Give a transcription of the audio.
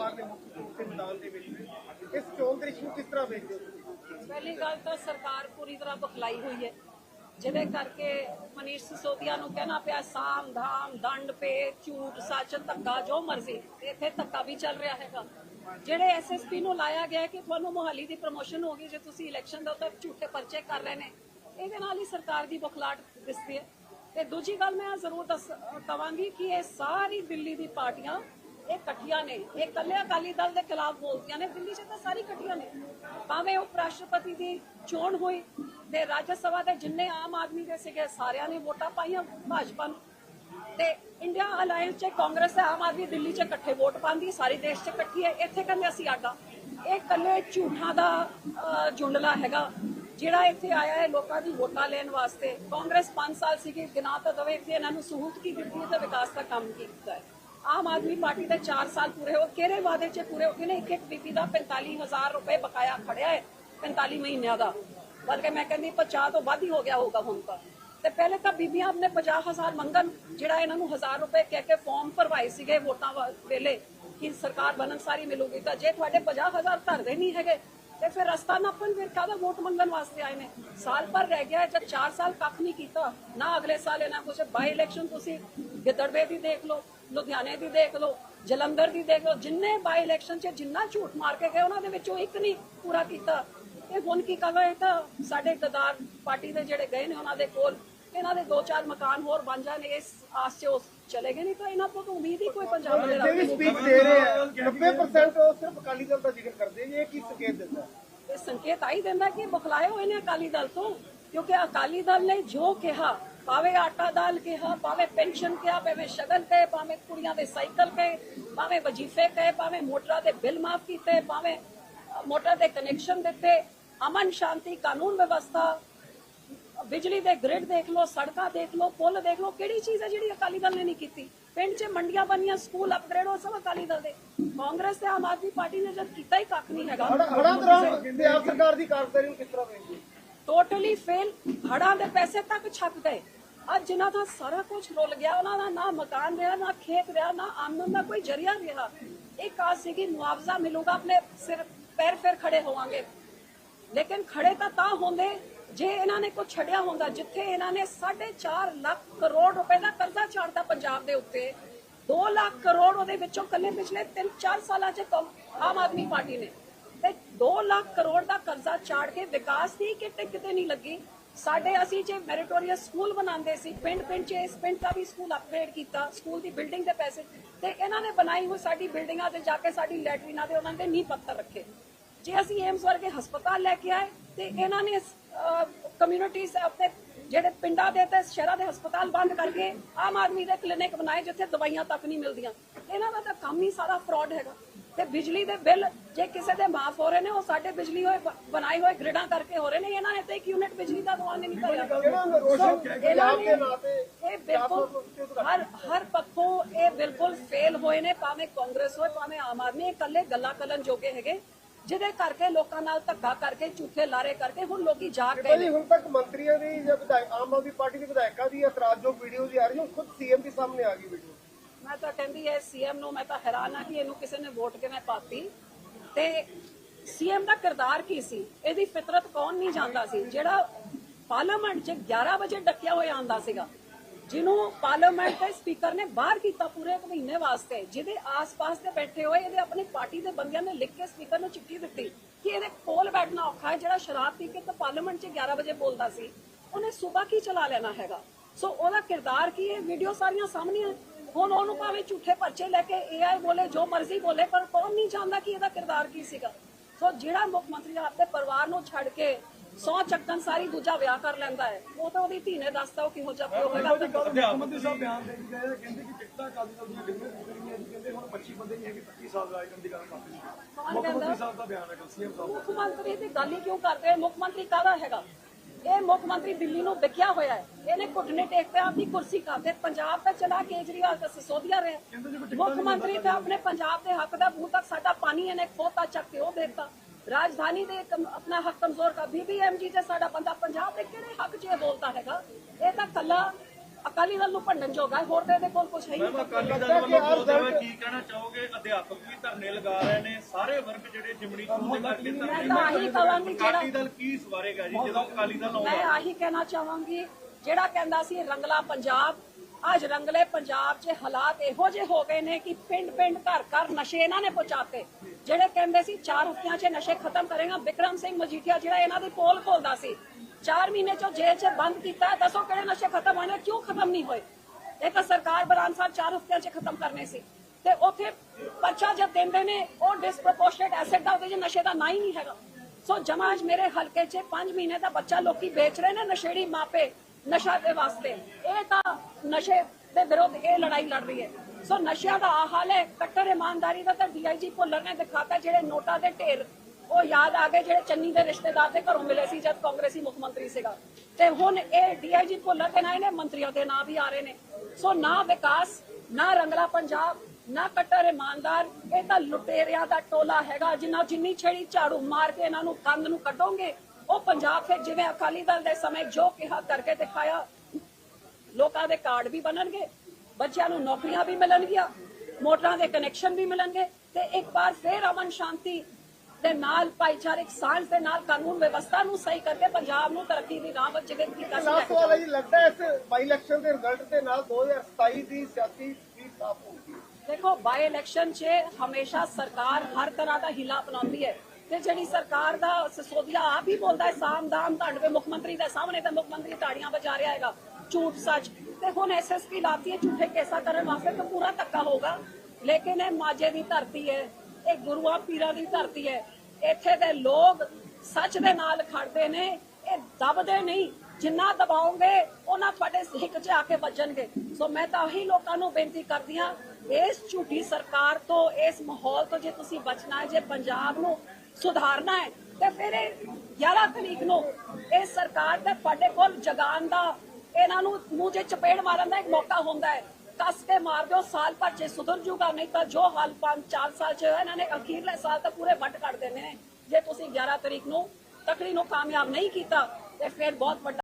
ਪਰਿਵਾਰ ਦੇ ਮੁੱਖ ਰੂਪ ਤੇ ਮੈਦਾਨ ਦੇ ਵਿੱਚ ਨੇ। ਇਸ ਚੋਣ ਦ੍ਰਿਸ਼ ਨੂੰ ਕਿਸ ਤਰ੍ਹਾਂ ਵੇਖਦੇ ਹੋ ਤੁਸੀਂ? ਪਹਿਲੀ ਗੱਲ ਤਾਂ ਸਰਕਾਰ ਪੂਰੀ ਤਰ੍ਹਾਂ ਬਖਲਾਈ ਹੋਈ ਹੈ। ਜਿਹਦੇ ਕਰਕੇ ਮਨੀਸ਼ ਸਿਸੋਦੀਆ ਨੂੰ ਕਹਿਣਾ ਪਿਆ, ਸਾਮ ਧਾਮ, ਦੰਡ ਪੇ ਝੂਠ ਸੱਚ ਧੱਕਾ, ਜੋ ਮਰਜ਼ੀ। ਇੱਥੇ ਧੱਕਾ ਵੀ ਚੱਲ ਰਿਹਾ ਹੈਗਾ। ਜਿਹੜੇ ਐਸਐਸਪੀ ਨੂੰ ਲਾਇਆ ਗਿਆ ਕਿ ਤੁਹਾਨੂੰ ਮੁਹਾਲੀ ਦੀ ਪ੍ਰਮੋਸ਼ਨ ਹੋ ਗਈ, ਜੇ ਤੁਸੀਂ ਇਲੈਕਸ਼ਨ ਦੇ ਉੱਤੇ ਝੂਠੇ ਪਰਚੇ ਕਰ ਰਹੇ ਨੇ, ਇਹਦੇ ਨਾਲ ਹੀ ਸਰਕਾਰ ਦੀ ਬਖਲਾਟ ਦਿਸਦੀ ਹੈ। ਤੇ ਦੂਜੀ ਗੱਲ ਮੈਂ ਜ਼ਰੂਰ ਦੱਸ ਕਵਾਂਗੀ ਕਿ ਇਹ ਸਾਰੀ ਦਿੱਲੀ ਦੀ ਪਾਰਟੀਆਂ ਇਹ ਇਕੱਠੀਆਂ ਨੇ। ਇਹ ਇਕੱਲੇ ਅਕਾਲੀ ਦਲ ਦੇ ਖਿਲਾਫ ਬੋਲਦੀਆਂ ਨੇ। ਦਿੱਲੀ 'ਚ ਤਾਂ ਸਾਰੀ ਇਕੱਠੀਆਂ ਨੇ। ਭਾਵੇਂ ਉਪ ਰਾਸ਼ਟਰਪਤੀ ਦੀ ਚੋਣ ਹੋਈ ਤੇ ਰਾਜ ਸਭਾ ਦੇ ਜਿੰਨੇ ਆਮ ਆਦਮੀ ਦੇ ਸੀਗੇ, ਸਾਰਿਆਂ ਨੇ ਵੋਟਾਂ ਪਾਈਆਂ ਭਾਜਪਾ ਨੂੰ। ਤੇ ਇੰਡੀਆ ਅਲਾਈਅੰਸ 'ਚ ਕਾਂਗਰਸ ਤੇ ਆਮ ਆਦਮੀ ਦਿੱਲੀ 'ਚ ਇਕੱਠੇ ਵੋਟ ਪਾਉਂਦੀ, ਸਾਰੇ ਦੇਸ਼ 'ਚ ਇਕੱਠੀ ਹੈ। ਇੱਥੇ ਕਹਿੰਦੇ ਅਸੀਂ ਆਡਾ। ਇਹ ਇਕੱਲੇ ਝੂਠਾਂ ਦਾ ਜੁੰਡਲਾ ਹੈਗਾ। ਜਿਹੜਾ ਇੱਥੇ ਆਇਆ ਹੈ ਲੋਕਾਂ ਦੀ ਵੋਟਾਂ ਲੈਣ ਵਾਸਤੇ। ਕਾਂਗਰਸ 5 ਸਾਲ ਸੀਗੀ ਗਿਨਾ ਤਾਂ ਦਵੇ ਇੱਥੇ ਇਹਨਾਂ ਨੂੰ ਸਹੂਲਤ ਕੀ ਦਿੱਤੀ ਹੈ ਤੇ ਵਿਕਾਸ ਦਾ ਕੰਮ ਕੀ ਕੀਤਾ ਹੈ। ਆਮ ਆਦਮੀ ਪਾਰਟੀ ਦੇ 4 ਸਾਲ ਪੂਰੇ ਹੋ ਕਿਹੜੇ ਵਾਅਦੇ 'ਚ ਪੂਰੇ ਹੋ ਗਏ ਨੇ? ਇੱਕ ਇੱਕ ਬੀਬੀ ਦਾ 45000 ਰੁਪਏ ਬਕਾਇਆ ਖੜਿਆ ਹੈ 45 ਮਹੀਨਿਆਂ ਦਾ। ਬਲਕਿ ਮੈਂ ਕਹਿੰਦੀ 50 ਤੋਂ ਵੱਧ ਹੀ ਹੋ ਗਿਆ ਹੋਊਗਾ ਹੁਣ ਤਾਂ। ਤੇ ਪਹਿਲੇ ਤਾਂ ਬੀਬੀਆਂ ਆਪਣੇ 50000 ਮੰਗਣ ਜਿਹੜਾ ਇਹਨਾਂ ਨੂੰ 1000 ਰੁਪਏ ਕਹਿ ਕੇ ਫਾਰਮ ਭਰਵਾਏ ਸੀਗੇ ਵੋਟਾਂ ਵੇਲੇ ਕਿ ਸਰਕਾਰ ਬਣਨ ਸਾਰੀ ਮਿਲੂਗੀ ਤਾਂ ਜੇ ਤੁਹਾਡੇ 50000 ਧਰਦੇ ਨਹੀਂ ਹੈਗੇ ਤੇ ਫਿਰ ਰਸਤਾ ਨਾਪਣ ਫਿਰ ਕਾਹਦਾ ਵੋਟ ਮੰਗਣ ਵਾਸਤੇ ਆਏ ਨੇ? ਸਾਲ ਭਰ ਰਹਿ ਗਿਆ ਹੈ, ਜਦ 4 ਸਾਲ ਕੱਖ ਨਹੀਂ ਕੀਤਾ ਨਾ ਅਗਲੇ ਸਾਲ ਇਹਨਾਂ ਕੁਝ ਬਾਈ ਇਲੈਕਸ਼ਨ ਤੁਸੀਂ ਗਿੱਦੜਵੇ ਦੀ ਦੇਖ ਲਓ। ਲੁਧਿਆਣੇ ਦੀ ਦੇਖ ਲਓ ਜਲੰਧਰ ਦੀ ਦੇਖ ਲਓ ਜਿੰਨੇ ਬਾਈ ਇਲੈਕਸ਼ਨ 'ਚ ਜਿੰਨਾ ਝੂਠ ਮਾਰ ਕੇ ਗਏ ਉਹਨਾਂ ਦੇ ਵਿੱਚੋਂ ਇੱਕ ਨਹੀਂ ਪੂਰਾ ਕੀਤਾ। ਇਹ ਹੁਣ ਕੀ ਕਹਾਂ ਇਹ ਤਾਂ ਸਾਡੇ ਗਦਾਰ ਪਾਰਟੀ ਦੇ ਜਿਹੜੇ ਗਏ ਨੇ ਉਹਨਾਂ ਦੇ ਕੋਲ ਇਹਨਾਂ ਦੇ ਦੋ ਚਾਰ ਮਕਾਨ ਹੋਰ ਬਣ ਜਾਣ ਇਸ ਆਸ 'ਚ ਉਹ ਚਲੇ ਗਏ ਨਹੀਂ ਤਾਂ ਇਹਨਾਂ ਤੋਂ ਉਮੀਦ ਹੀ ਕੋਈ ਪੰਜਾਬ ਦੇ ਰੱਬ ਸਪੀਚ ਦੇ ਰਹੇ ਆ। 90% ਉਹ ਸਿਰਫ ਅਕਾਲੀ ਦਲ ਦਾ ਜ਼ਿਕਰ ਕਰਦੇ ਨੇ ਇਹ ਕੀ ਸੰਕੇਤ ਦਿੰਦਾ? ਇਹ ਸੰਕੇਤ ਆਈ ਦਿੰਦਾ ਕਿ ਬਖਲਾਏ ਹੋਏ ਨੇ ਅਕਾਲੀ ਦਲ ਤੋਂ ਕਿਉਂਕਿ ਅਕਾਲੀ ਦਲ ਨੇ ਜੋ ਕਿਹਾ ਭਾਵੇਂ ਆਟਾ ਦਾਲ ਕਿਹਾ ਭਾਵੇਂ ਪੈਨਸ਼ਨ ਕਿਹਾ ਭਾਵੇਂ ਸ਼ਗਨ ਕਹੇ ਭਾਵੇਂ ਕੁੜੀਆਂ ਦੇ ਸਾਈਕਲ ਕਹੇ ਭਾਵੇਂ ਵਜੀਫੇ ਕਹੇ ਭਾਵੇਂ ਮੋਟਰਾਂ ਦੇ ਬਿੱਲ ਮਾਫ ਕੀਤੇ ਭਾਵੇਂ ਮੋਟਰ ਦੇ ਕਨੈਕਸ਼ਨ ਦਿੱਤੇ ਅਮਨ ਸ਼ਾਂਤੀ ਕਾਨੂੰਨ ਵਿਵਸਥਾ ਬਿਜਲੀ ਦੇ ਗ੍ਰਿਡ ਦੇਖ ਲਓ ਸੜਕਾਂ ਦੇਖ ਲਓ ਪੁਲ ਦੇਖ ਲਓ ਕਿਹੜੀ ਚੀਜ਼ ਹੈ ਜਿਹੜੀ ਅਕਾਲੀ ਦਲ ਨੇ ਨਹੀਂ ਕੀਤੀ? ਪਿੰਡ 'ਚ ਮੰਡੀਆਂ ਬਣੀਆਂ ਸਕੂਲ ਅਪਗ੍ਰੇਡ ਹੋ ਸਭ ਅਕਾਲੀ ਦਲ ਦੇ। ਕਾਂਗਰਸ ਤੇ ਆਮ ਆਦਮੀ ਪਾਰਟੀ ਨੇ ਜਦ ਕੀਤਾ ਹੀ ਕੱਖ ਨਹੀਂ ਹੈਗਾ। ਹੜਾ ਦੌਰਾਨ ਪੰਜਾਬ ਸਰਕਾਰ ਦੀ ਕਾਰਗੁਜ਼ਾਰੀ ਨੂੰ ਕਿਸ ਤਰ੍ਹਾਂ ਵੇਖਦੇ? ਟੋਟਲੀ ਫੇਲ ਹੜਾਂ ਦੇ ਪੈਸੇ ਤੱਕ ਛੱਪ ਗਏ। ਅੱਜ ਜਿਨ੍ਹਾਂ ਦਾ ਸਾਰਾ ਕੁਝ ਰੁਲ ਗਿਆ। ਉਹਨਾਂ ਦਾ ਨਾ ਮਕਾਨ ਰਿਹਾ, ਨਾ ਖੇਤ ਰਿਹਾ, ਨਾ ਆਮਦਨ ਦਾ ਕੋਈ ਜਰੀਆ ਰਿਹਾ। ਇੱਕ ਆਸ ਸੀ ਕਿ ਮੁਆਵਜ਼ਾ ਮਿਲੂਗਾ, ਆਪਣੇ ਸਿਰ ਪੈਰ ਫਿਰ ਖੜੇ ਹੋਵਾਂਗੇ। ਲੇਕਿਨ ਖੜੇ ਤਾਂ ਤਾਂ ਹੁੰਦੇ, ਜੇ ਇਹਨਾਂ ਨੇ ਕੁਝ ਛੱਡਿਆ ਹੁੰਦਾ, ਜਿੱਥੇ ਇਹਨਾਂ ਨੇ 4.5 ਲੱਖ ਕਰੋੜ ਰੁਪਏ ਦਾ ਕਰਜ਼ਾ ਚਾੜਦਾ ਪੰਜਾਬ ਦੇ ਉੱਤੇ 2 ਲੱਖ ਕਰੋੜ ਉਹਦੇ ਵਿੱਚੋਂ ਕੱਲੇ ਪਿਛਲੇ 3-4 ਸਾਲਾਂ 'ਚ ਆਮ ਆਦਮੀ ਪਾਰਟੀ ਨੇ। ਤੇ 2 ਲੱਖ ਕਰੋੜ ਦਾ ਕਰਜ਼ਾ ਚਾੜ ਕੇ ਵਿਕਾਸ ਦੀ ਕਿਤੇ ਕਿਤੇ ਨਹੀਂ ਲੱਗੀ। ਸਾਡੇ ਅਸੀਂ ਜੇ ਮੈਰੀਟੋਰੀਅਸ ਸਕੂਲ ਬਣਾਉਂਦੇ ਸੀ, ਪਿੰਡ ਪਿੰਡ 'ਚ ਇਸ ਪਿੰਡ ਦਾ ਵੀ ਸਕੂਲ ਅਪਗ੍ਰੇਡ ਕੀਤਾ ਸਕੂਲ ਦੀ ਬਿਲਡਿੰਗ ਦੇ ਪੈਸੇ ਤੇ ਇਹਨਾਂ ਨੇ ਬਣਾਈ ਹੋਈ ਸਾਡੀ ਬਿਲਡਿੰਗਾਂ ਤੇ ਜਾ ਕੇ ਸਾਡੀ ਲੈਟਰੀਨਾਂ ਦੇ ਉਹਨਾਂ ਦੇ ਨੀਂਹ ਪੱਥਰ ਰੱਖੇ। ਜੇ ਅਸੀਂ ਏਮਸ ਵਰਗੇ ਹਸਪਤਾਲ ਲੈ ਕੇ ਆਏ ਤੇ ਇਹਨਾਂ ਨੇ ਕਮਿਊਨਿਟੀਜ਼ ਆਪਣੇ ਜਿਹੜੇ ਪਿੰਡਾਂ ਦੇ ਤੇ ਸ਼ਹਿਰਾਂ ਦੇ ਹਸਪਤਾਲ ਬੰਦ ਕਰਕੇ ਆਮ ਆਦਮੀ ਦੇ ਕਲੀਨਿਕ ਬਣਾਏ ਜਿੱਥੇ ਦਵਾਈਆਂ ਤੱਕ ਨਹੀਂ ਮਿਲਦੀਆਂ। ਇਹਨਾਂ ਦਾ ਤਾਂ ਕੰਮ ਹੀ ਸਾਰਾ ਫਰਾਡ ਹੈਗਾ। ਤੇ ਬਿਜਲੀ ਦੇ ਬਿੱਲ ਜੇ ਕਿਸੇ ਦੇ ਮਾਫ ਹੋ ਰਹੇ ਨੇ ਉਹ ਸਾਡੇ ਬਿਜਲੀ ਹੋਏ ਬ- ਬਣਾਏ ਹੋਏ ਗ੍ਰਿਡਾਂ ਕਰਕੇ ਹੋ ਰਹੇ ਨੇ ਇਹਨਾਂ ਨੇ ਤਾਂ ਇੱਕ ਯੂਨਿਟ ਬਿਜਲੀ ਦਾ ਦਵਾਨ ਨਹੀਂ ਭਰਿਆ ਦੇ ਨਾਂ ਇਹ ਬਿਲਕੁਲ ਹਰ ਹਰ ਪੱਖੋਂ ਇਹ ਬਿਲਕੁਲ ਫੇਲ ਹੋਏ ਨੇ ਭਾਵੇਂ ਕਾਂਗਰਸ ਹੋਏ ਭਾਵੇਂ ਆਮ ਆਦਮੀ ਇਹ ਇਕੱਲੇ ਗੱਲਾਂ ਕਰਨ ਜੋਗੇ ਹੈਗੇ ਜਿਹਦੇ ਕਰਕੇ ਲੋਕਾਂ ਨਾਲ ਧੱਕਾ ਕਰਕੇ ਝੂਠੇ ਲਾਰੇ ਕਰਕੇ ਹੁਣ ਲੋਕੀ ਜਾਗ ਗਏ ਨੇ। ਹੁਣ ਤੱਕ ਮੰਤਰੀਆਂ ਦੀ ਜਾਂ ਵਿਧਾਇਕ ਆਮ ਆਦਮੀ ਪਾਰਟੀ ਦੇ ਵਿਧਾਇਕਾਂ ਦੀ ਇਤਰਾਜ਼ਯੋਗ ਵੀਡੀਓ ਦੀ ਆ ਰਹੀ ਹੈ ਖੁਦ ਸੀਐਮ ਦੇ ਸਾਹਮਣੇ ਆ ਗਈ ਵੀਡੀਓ। ਮੈਂ ਤਾਂ ਕਹਿੰਦੀ ਐ ਸੀਐਮ ਨੂੰ ਮੈਂ ਤਾਂ ਹੈਰਾਨ ਆ ਕਿ ਇਹਨੂੰ ਕਿਸੇ ਨੇ ਵੋਟ ਕਿਵੇਂ ਪਾਤੀ। ਤੇ ਸੀਐਮ ਦਾ ਕਿਰਦਾਰ ਕੀ ਸੀ? ਇਹਦੀ ਫਿਤਰਤ ਕੌਣ ਨਹੀਂ ਜਾਣਦਾ ਸੀ? ਜਿਹੜਾ ਪਾਰਲੀਮੈਂਟ 'ਚ 11 ਵਜੇ ਡੱਕਿਆ ਹੋਇਆ ਆਂਦਾ ਸੀਗਾ, ਜਿਹਨੂੰ ਪਾਰਲੀਮੈਂਟ ਦੇ ਸਪੀਕਰ ਨੇ ਬਾਹਰ ਕੀਤਾ ਪੂਰੇ ਇੱਕ ਮਹੀਨੇ ਵਾਸਤੇ, ਜਿਹਦੇ ਆਸ-ਪਾਸ ਤੇ ਬੈਠੇ ਹੋਏ ਇਹਦੇ ਆਪਣੀ ਪਾਰਟੀ ਦੇ ਬੰਦਿਆਂ ਨੇ ਲਿਖ ਕੇ ਸਪੀਕਰ ਨੂੰ ਚਿੱਠੀ ਦਿੱਤੀ ਕਿ ਇਹਦੇ ਕੋਲ ਬੈਠਣਾ ਔਖਾ ਹੈ, ਜਿਹੜਾ ਸ਼ਰਾਬ ਪੀ ਕੇ ਤਾਂ ਪਾਰਲੀਮੈਂਟ 'ਚ 11 ਵਜੇ ਬੋਲਦਾ ਸੀ। ਉਹਨੇ ਸਵੇਰ ਕੀ ਚਲਾ ਲੈਣਾ ਹੈਗਾ? ਸੋ ਉਹਦਾ ਕਿਰਦਾਰ ਕੀ ਹੈ? ਵੀਡੀਓ ਸਾਰੀਆਂ ਸਾਹਮਣੇ ਹੈ ਹੁਣ ਉਹਨੂੰ ਭਾਵੇਂ ਝੂਠੇ ਪਰਚੇ ਲੈ ਕੇ ਏਆਈ ਬੋਲੇ ਜੋ ਮਰਜ਼ੀ ਬੋਲੇ ਪਰ ਕੌਣ ਨਹੀਂ ਜਾਣਦਾ ਕਿ ਇਹਦਾ ਕਿਰਦਾਰ ਕੀ ਸੀਗਾ। ਸੋ ਜਿਹੜਾ ਮੁੱਖ ਮੰਤਰੀ ਆਪਣੇ ਪਰਿਵਾਰ ਨੂੰ ਛੱਡ ਕੇ ਸੌ ਚੱਕਣ ਸਾਰੀ ਦੂਜਾ ਵਿਆਹ ਕਰ ਲੈਂਦਾ ਹੈ ਉਹ ਤਾਂ ਉਹਦੀ ਧੀ ਨੇ ਦੱਸਦਾ ਉਹ ਕਿਹੋ ਜਿਹਾ ਪਿਓ ਮੁੱਖ ਮੰਤਰੀ ਸਾਹਿਬ ਬਿਆਨ ਦੇ ਕੇ ਗਏ ਕਹਿੰਦੇ ਕਿ ਟਿਕਟਾਂ ਅਕਾਲੀ ਦਲ ਦੀਆਂ ਗਈਆਂ ਗਈਆਂ ਜੀ ਕਹਿੰਦੇ ਹੁਣ 25 ਬੰਦੇ ਨਹੀਂ ਹੈਗੇ 25 ਸਾਲ ਰਾਜ ਕਰਨ ਦੀ ਗੱਲ ਕਰਦੇ ਮੁੱਖ ਮੰਤਰੀ ਸਾਹਿਬ ਦਾ ਬਿਆਨ ਹੈ ਸੀਐਮ ਸਾਹਿਬ ਮੁੱਖ ਮੰਤਰੀ ਦੀ ਗੱਲ ਹੀ ਕਿਉਂ ਕਰਦੇ ਮੁੱਖ ਮੰਤਰੀ ਕਾਹਦਾ ਹੈਗਾ? ਇਹ ਮੁੱਖ ਮੰਤਰੀ ਦਿੱਲੀ ਨੂੰ ਵਿਕਿਆ ਹੋਇਆ ਹੈ। ਇਹਨੇ ਘੁੱਟਨੇ ਟੇਕ ਕੇ ਆਪਣੀ ਕੁਰਸੀ ਕਾਤੇ ਪੰਜਾਬ ਤੇ ਚਲਾ ਕੇਜਰੀਵਾਲ ਦਾ ਸਸੋਦੀਆ ਰਿਹਾ ਮੁੱਖ ਮੰਤਰੀ ਤੇ ਆਪਣੇ ਪੰਜਾਬ ਦੇ ਹੱਕ ਦਾ ਬੂਹ ਤੱਕ ਸਾਡਾ ਪਾਣੀ ਇਹਨੇ ਖੋਤਾ ਚੱਕ ਕੇ ਉਹ ਦੇਤਾ ਰਾਜਧਾਨੀ ਦੇ ਆਪਣਾ ਹੱਕ ਕਮਜ਼ੋਰ ਕਰ ਬੀਬੀਐਮਜੀ ਤੇ ਸਾਡਾ ਬੰਦਾ ਪੰਜਾਬ ਦੇ ਕਿਹੜੇ ਹੱਕ 'ਚ ਇਹ ਬੋਲਦਾ ਹੈਗਾ? ਇਹ ਤਾਂ ਕੱਲਾ ਅਕਾਲੀ ਦਲ ਨੂੰ ਭੰਡਣ ਜੋਗਾ ਹੈ, ਹੋਰ ਤਾਂ ਇਹਦੇ ਕੋਲ ਕੁਝ ਹੈ ਹੀ ਮੈਮ ਅਕਾਲੀ ਦਲ ਵੱਲੋਂ ਕੀ ਕਹਿਣਾ ਚਾਹੋਗੇ? ਅਧਿਆਪਕ ਵੀ ਧਰਨੇ ਲਗਾ ਰਹੇ ਨੇ ਸਾਰੇ ਵਰਗ ਜਿਹੜੇ ਜਿਮਣੀ ਚੋਣ ਦੇ ਕਰਕੇ ਮੈਂ ਧਰਨੇ ਤਾਂ ਆਹੀ ਕਹਾਂਗੀ ਜਿਹੜਾ ਅਕਾਲੀ ਦਲ ਕੀ ਸਵਾਰੇਗਾ ਜੀ ਜਦੋਂ ਅਕਾਲੀ ਦਲ ਮੈਂ ਆਹੀ ਕਹਿਣਾ ਚਾਹਾਂਗੀ ਜਿਹੜਾ ਕਹਿੰਦਾ ਸੀ ਰੰਗਲਾ ਪੰਜਾਬ ਅੱਜ ਰੰਗਲੇ ਪੰਜਾਬ 'ਚ ਹਾਲਾਤ ਇਹੋ ਜਿਹੇ ਹੋ ਗਏ ਨੇ ਕਿ ਪਿੰਡ ਪਿੰਡ ਘਰ ਘਰ ਨਸ਼ੇ ਇਹਨਾਂ ਨੇ ਪਹੁੰਚਾਤੇ, ਜਿਹੜੇ ਕਹਿੰਦੇ ਸੀ 4 ਹਫ਼ਤਿਆਂ 'ਚ ਨਸ਼ੇ ਖਤਮ ਕਰੇਗਾ। ਵਿਕਰਮ ਸਿੰਘ ਮਜੀਠੀਆ ਜਿਹੜਾ ਇਹਨਾਂ ਦੀ ਪੋਲ ਖੋਲਦਾ ਸੀ 4 ਮਹੀਨੇ 'ਚੋਂ ਜੇਲ੍ਹ 'ਚ ਬੰਦ ਕੀਤਾ, ਦੱਸੋ ਕਿਹੜੇ ਨਸ਼ੇ ਖਤਮ ਹੋਏ ਕਿਉਂ ਖਤਮ ਨਹੀਂ ਹੋਏ? ਇਹ ਤਾਂ ਸਰਕਾਰ ਬਰਾਨ ਸਾਹਿਬ 4 ਹਫ਼ਤਿਆਂ 'ਚ ਖਤਮ ਕਰਨੇ ਸੀ ਤੇ ਉੱਥੇ ਪਰਚਾ ਜਦ ਦਿੰਦੇ ਨੇ, ਉਹ ਡਿਸਪ੍ਰੋਪੋਰਸ਼ਨੇਟ ਐਸੈਟ ਦਾ ਉਹਦੇ 'ਚ ਨਸ਼ੇ ਦਾ ਨਾ ਹੀ ਨਹੀਂ ਹੈਗਾ। ਸੋ ਜਮਾਜ ਮੇਰੇ ਹਲਕੇ 'ਚ 5 ਮਹੀਨੇ ਦਾ ਬੱਚਾ ਲੋਕੀ ਵੇਚ ਰਹੇ ਨੇ ਨਸ਼ੇੜੀ ਮਾਪੇ ਨਸ਼ਾ ਦੇ ਵਾਸਤੇ। ਇਹ ਤਾਂ ਨਸ਼ੇ ਦੇ ਵਿਰੁੱਧ ਇਹ ਲੜਾਈ ਲੜ ਰਹੀ ਹੈ। ਸੋ ਨਸ਼ਿਆਂ ਦਾ ਆ ਹਾਲ ਹੈ। ਕੱਟਰ ਇਮਾਨਦਾਰੀ ਦਾ ਤਾਂ ਡੀਆਈਜੀ ਭੁੱਲਰ ਨੇ ਦਿਖਾਤਾ, ਜਿਹੜੇ ਨੋਟਾਂ ਦੇ ਢੇਰ, ਉਹ ਯਾਦ ਆ ਗਏ, ਜਿਹੜੇ ਚੰਨੀ ਦੇ ਰਿਸ਼ਤੇਦਾਰ ਦੇ ਘਰੋਂ ਮਿਲੇ ਸੀ ਜਦ ਕਾਂਗਰਸੀ ਮੁੱਖ ਮੰਤਰੀ ਸੀਗਾ। ਤੇ ਹੁਣ ਇਹ ਡੀਆਈਜੀ ਭੁੱਲਰ ਦੇ ਨਾਂ ਨੇ, ਮੰਤਰੀਆਂ ਦੇ ਨਾਂ ਵੀ ਆ ਰਹੇ ਨੇ। ਸੋ ਨਾ ਵਿਕਾਸ, ਨਾ ਰੰਗਲਾ ਪੰਜਾਬ, ਨਾ ਕੱਟਰ ਇਮਾਨਦਾਰ, ਇਹ ਤਾਂ ਲੁਟੇਰਿਆਂ ਦਾ ਟੋਲਾ ਹੈਗਾ। ਜਿੰਨਾ ਜਿੰਨੀ ਛੇੜੀ ਝਾੜੂ ਮਾਰ ਕੇ ਇਹਨਾਂ ਨੂੰ ਕੰਧ ਨੂੰ ਕੱਢੋਗੇ, ਉਹ ਪੰਜਾਬ ਫਿਰ ਜਿਵੇਂ ਅਕਾਲੀ ਦਲ ਦੇ ਸਮੇਂ ਜੋ ਕਿਹਾ ਕਰਕੇ ਦਿਖਾਇਆ ਲੋਕਾਂ ਦੇ ਕਾਰਡ ਵੀ ਬਣਨਗੇ ਬੱਚਿਆਂ ਨੂੰ ਨੌਕਰੀਆਂ ਵੀ ਮਿਲਣਗੀਆਂ ਮੋਟਰਾਂ ਦੇ ਕਨੈਕਸ਼ਨ ਵੀ ਮਿਲਣਗੇ ਤੇ ਇੱਕ ਵਾਰ ਫੇਰ ਅਮਨ ਸ਼ਾਂਤੀ ਦੇ ਨਾਲ ਭਾਈਚਾਰਕ ਸਾਂਝ ਦੇ ਨਾਲ ਕਾਨੂੰਨ ਵਿਵਸਥਾ ਨੂੰ ਸਹੀ ਕਰਕੇ ਪੰਜਾਬ ਨੂੰ ਤਰੱਕੀ ਦੀ ਰਾਹ ਵਿੱਚ ਜਗਤ ਕੀਤਾ ਸੀ ਲਾਸਟ ਸਵਾਲ ਹੈ ਜੀ ਲੱਗਦਾ ਇਸ ਬਾਈ ਇਲੈਕਸ਼ਨ ਦੇ ਰਿਜ਼ਲਟ ਦੇ ਨਾਲ 2027 ਦੀ ਸਿਆਸੀ ਸਪੀਡ ਸਾਫ਼ ਹੋਊਗੀ ਦੇਖੋ ਬਾਈ ਇਲੈਕਸ਼ਨ 'ਚ ਹਮੇਸ਼ਾ ਸਰਕਾਰ ਹਰ ਤਰ੍ਹਾਂ ਦਾ ਹਿੱਲਾ ਅਪਣਾਉਂਦੀ ਹੈ ਤੇ ਜਿਹੜੀ ਸਰਕਾਰ ਦਾ ਸਸੋਦੀਆ ਆਪ ਹੀ ਬੋਲਦਾ ਹੈ ਸਾਮ ਦਾਮ ਤੁਹਾਡੇ ਮੁੱਖ ਮੰਤਰੀ ਦੇ ਸਾਹਮਣੇ ਤੇ ਮੁੱਖ ਮੰਤਰੀ ਤਾੜੀਆਂ ਵਜਾ ਰਿਹਾ ਹੈਗਾ। ਝੂਠ ਸੱਚ ਤੇ ਹੁਣ ਐਸਐਸਪੀ ਲਾਤੀ ਹੈ ਝੂਠੇ ਕੇਸਾਂ ਕਰਨ ਵਾਸਤੇ ਤਾਂ ਪੂਰਾ ਧੱਕਾ ਹੋਗਾ ਲੇਕਿਨ ਇਹ ਮਾਝੇ ਦੀ ਧਰਤੀ ਹੈ ਇਹ ਗੁਰੂਆਂ ਪੀਰਾਂ ਦੀ ਧਰਤੀ ਹੈ ਇੱਥੇ ਦੇ ਲੋਕ ਸੱਚ ਦੇ ਨਾਲ ਖੜਦੇ ਨੇ ਇਹ ਦਬਦੇ ਨਹੀਂ ਜਿੰਨਾ ਦਬਾਓਗੇ ਉਹਨਾਂ ਤੁਹਾਡੇ ਹਿੱਕ 'ਚ ਆ ਕੇ ਵੱਜਣਗੇ ਸੋ ਮੈਂ ਤਾਂ ਉਹੀ ਲੋਕਾਂ ਨੂੰ ਬੇਨਤੀ ਕਰਦੀ ਹਾਂ ਇਸ ਝੂਠੀ ਸਰਕਾਰ ਤੋਂ ਇਸ ਮਾਹੌਲ ਤੋਂ ਜੇ ਤੁਸੀਂ ਬਚਣਾ ਹੈ ਜੇ ਪੰਜਾਬ ਨੂੰ ਸੁਧਾਰਨਾ ਹੈ ਤੇ ਫਿਰ ਇਹ 11 ਤਰੀਕ ਨੂੰ ਇਸ ਸਰਕਾਰ ਤੇ ਤੁਹਾਡੇ ਕੋਲ ਜਗਾਨ ਦਾ ਇਹਨਾਂ ਨੂੰ ਮੂੰਹ 'ਚ ਚਪੇੜ ਮਾਰਨ ਦਾ ਇੱਕ ਮੌਕਾ ਹੁੰਦਾ ਹੈ। ਕੱਸ ਕੇ ਮਾਰ ਦਿਓ ਸਾਲ ਭਰ 'ਚ ਸੁਧਰ ਜੂਗਾ ਨਹੀਂ ਤਾਂ ਜੋ ਹਾਲ 5-4 ਸਾਲ 'ਚ ਹੋਇਆ, ਇਹਨਾਂ ਨੇ ਅਖੀਰਲੇ ਸਾਲ ਤਾਂ ਪੂਰੇ ਵੱਟ ਕੱਢ ਦੇਣੇ ਨੇ। ਜੇ ਤੁਸੀਂ 11 ਤਰੀਕ ਨੂੰ ਤਕੜੀ ਨੂੰ ਕਾਮਯਾਬ ਨਹੀਂ ਕੀਤਾ ਤੇ ਫਿਰ ਬਹੁਤ ਵੱਡਾ